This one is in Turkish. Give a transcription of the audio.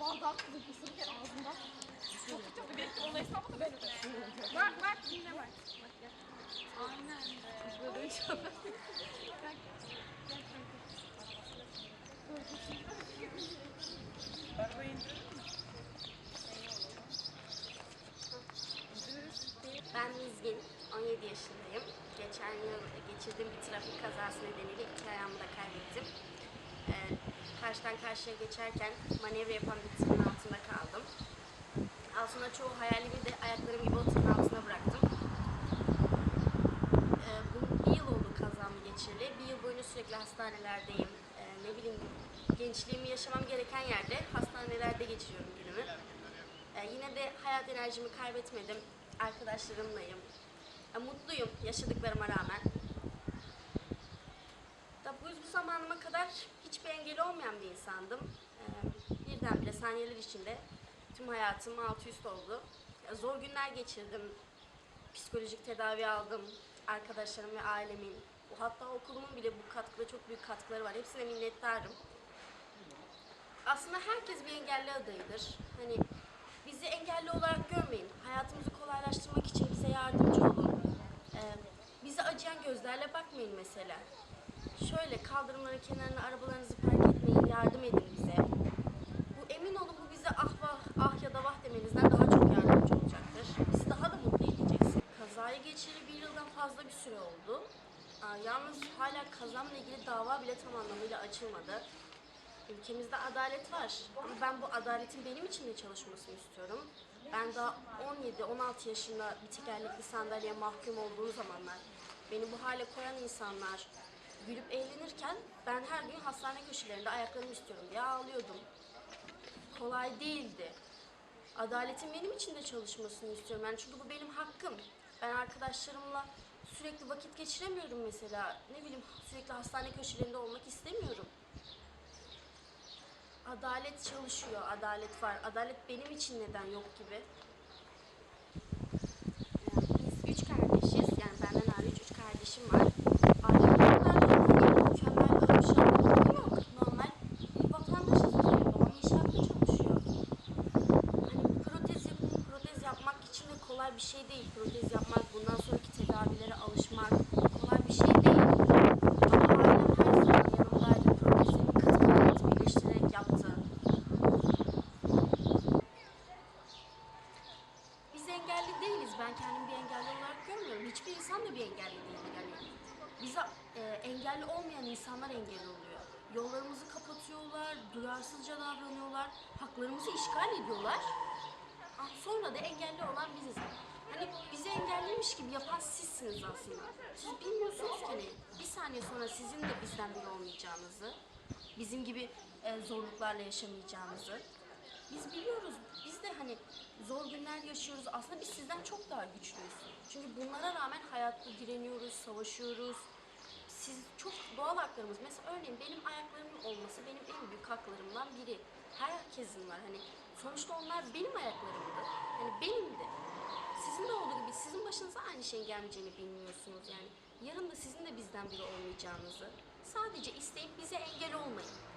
bardağı kırıp ısırırken ağzından. Çok çok bekle onu hesabı da ben ödeyeceğim. Bak bak yine bak. Aynen be. Böyle çalar. Bak. Gel Ben Mizgin, 17 yaşındayım. Geçen yıl geçirdiğim bir trafik kazası nedeniyle iki ayağımı da kaybettim. Ee, karşıdan karşıya geçerken manevra yapan bir tırın altında kaldım. Aslında çoğu hayalimi de ayaklarım gibi o tırın altına bıraktım. Ee, bu bir yıl oldu kazam geçirili. Bir yıl boyunca sürekli hastanelerdeyim. Ee, ne bileyim gençliğimi yaşamam gereken yerde hastanelerde geçiriyorum günümü. Ee, yine de hayat enerjimi kaybetmedim. Arkadaşlarımlayım. Ee, mutluyum yaşadıklarıma rağmen. Da bu zamanıma kadar hiçbir engeli olmayan bir insandım. Ee, birdenbire saniyeler içinde tüm hayatım alt üst oldu. Zor günler geçirdim. Psikolojik tedavi aldım. Arkadaşlarım ve ailemin, hatta okulumun bile bu katkıda çok büyük katkıları var. Hepsine minnettarım. Aslında herkes bir engelli adayıdır. Hani bizi engelli olarak görmeyin. Hayatımızı kolaylaştırmak için bize yardımcı olun. Ee, bize acıyan gözlerle bakmayın mesela. Şöyle kaldırımların kenarına arabalarınızı park etmeyin, yardım edin bize. Bu emin olun bu bize ah vah, ah ya da vah demenizden daha çok yardımcı olacaktır. Bizi daha da mutlu edeceksin. Kazayı geçireli bir yıldan fazla bir süre oldu. Yalnız hala kazamla ilgili dava bile tam anlamıyla açılmadı. Ülkemizde adalet var ama ben bu adaletin benim için de çalışmasını istiyorum. Ben daha 17-16 yaşında bir tekerlekli sandalyeye mahkum olduğum zamanlar, beni bu hale koyan insanlar gülüp eğlenirken ben her gün hastane köşelerinde ayaklarımı istiyorum diye ağlıyordum. Kolay değildi. Adaletin benim için de çalışmasını istiyorum. Yani çünkü bu benim hakkım. Ben arkadaşlarımla sürekli vakit geçiremiyorum mesela. Ne bileyim sürekli hastane köşelerinde olmak istemiyorum. Adalet çalışıyor, adalet var. Adalet benim için neden yok gibi. Biz üç kardeşiz. Yani benden hariç üç kardeşim var. Ailemden mükemmel bir şartları yok. Normal bir vatandaşız. Babam inşaatta çalışıyor. Hani protez yapın, protez yapmak için de kolay bir şey değil. Protez yapmak, bundan sonraki tedavilere alışmak kolay bir şey değil. Ama ailem her zaman yanımdaydı. Protezimi katı birleştirerek yaptı. Biz engelli değiliz. Ben kendimi bir engelli olarak görmüyorum. Hiçbir insan da bir engelli değil. Bize engelli olmayan insanlar engel oluyor. Yollarımızı kapatıyorlar, duyarsızca davranıyorlar, haklarımızı işgal ediyorlar. Ah, Sonra da engelli olan biziz. Hani bizi engelliymiş gibi yapan sizsiniz aslında. Siz bilmiyorsunuz ki hani bir saniye sonra sizin de bizden biri olmayacağınızı, bizim gibi e, zorluklarla yaşamayacağınızı. Biz biliyoruz, biz de hani zor günler yaşıyoruz. Aslında biz sizden çok daha güçlüyüz. Çünkü bunlara rağmen hayatta direniyoruz, savaşıyoruz. Siz çok doğal haklarımız. Mesela örneğin benim ayaklarımın olması benim en büyük haklarımdan biri. Herkesin var. Hani sonuçta onlar benim ayaklarımdı. Hani benim de. Sizin de olduğu gibi sizin başınıza aynı şeyin gelmeyeceğini bilmiyorsunuz yani. Yarın da sizin de bizden biri olmayacağınızı. Sadece isteyip bize engel olmayın.